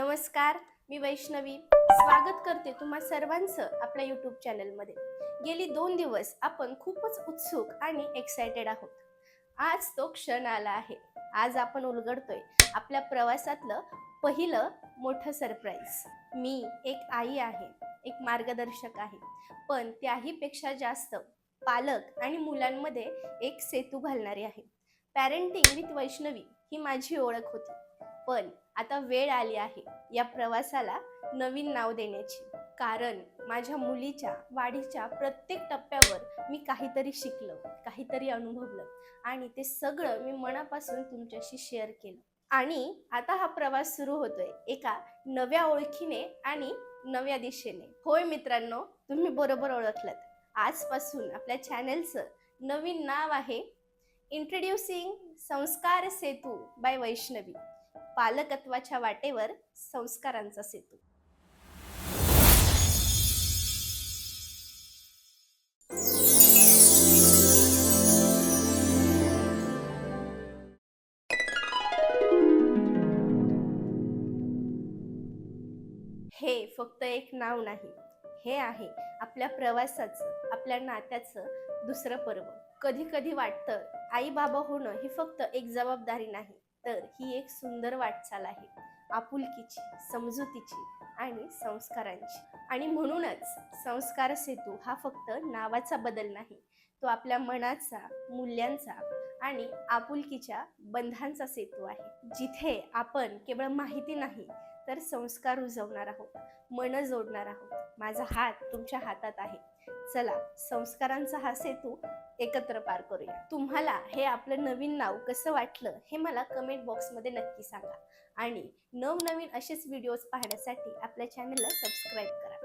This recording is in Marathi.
नमस्कार मी वैष्णवी. स्वागत करते तुम्हा सर्वांचं आपल्या यूट्यूब चॅनलमध्ये गेली दोन दिवस आपण खूपच उत्सुक आणि एक्सायटेड आहोत. आज तो क्षण आला आहे. आज आपण उलगडतोय आपल्या प्रवासातलं पहिलं मोठं सरप्राईज मी एक आई आहे एक मार्गदर्शक आहे. पण त्याहीपेक्षा जास्त पालक आणि मुलांमध्ये एक सेतू घालणारी आहे. पॅरेंटिंग विथ वैष्णवी ही माझी ओळख होती. पण आता वेळ आली आहे या प्रवासाला नवीन नाव देण्याची. कारण माझ्या मुलीच्या वाढीच्या प्रत्येक टप्प्यावर मी काहीतरी शिकलं काहीतरी अनुभवलं आणि ते सगळं मी मनापासून तुमच्याशी शेअर केलं. आणि आता हा प्रवास सुरू होतोय एका नव्या ओळखीने आणि नव्या दिशेने. होय मित्रांनो तुम्ही बरोबर ओळखलात. आजपासून आपल्या चॅनेलचं नवीन नाव आहे इंट्रोड्युसिंग संस्कार सेतू बाय वैष्णवी. पालकत्वाच्या वाटेवर संस्कारांचा सेतू. हे फक्त एक नाव नाही हे आहे आपल्या प्रवासाचं आपल्या नात्याचं दुसरं पर्व. कधी कधी वाटतं आई बाबा होणं ही फक्त एक जबाबदारी नाही. तर ही एक सुंदर वाटचाल आहे. आपुलकीची समजुतीची आणि संस्कारांची. आणि म्हणूनच संस्कार सेतू हा फक्त नावाचा बदल नाही तो आपल्या मनाचा मूल्यांचा आणि आपुलकीच्या बंधांचा सेतू आहे. जिथे आपण केवळ माहिती नाही तर संस्कार रुजवणार आहोत. मन जोडणार आहोत. माझा हात तुमच्या हातात आहे. चला संस्कारांचा हा सेतू एकत्र पार करूया. तुम्हाला हे आपलं नवीन नाव कसं वाटलं हे मला कमेंट बॉक्समध्ये नक्की सांगा. आणि नवनवीन असेच व्हिडिओज पाहण्यासाठी आपल्या चॅनलला सबस्क्राईब करा.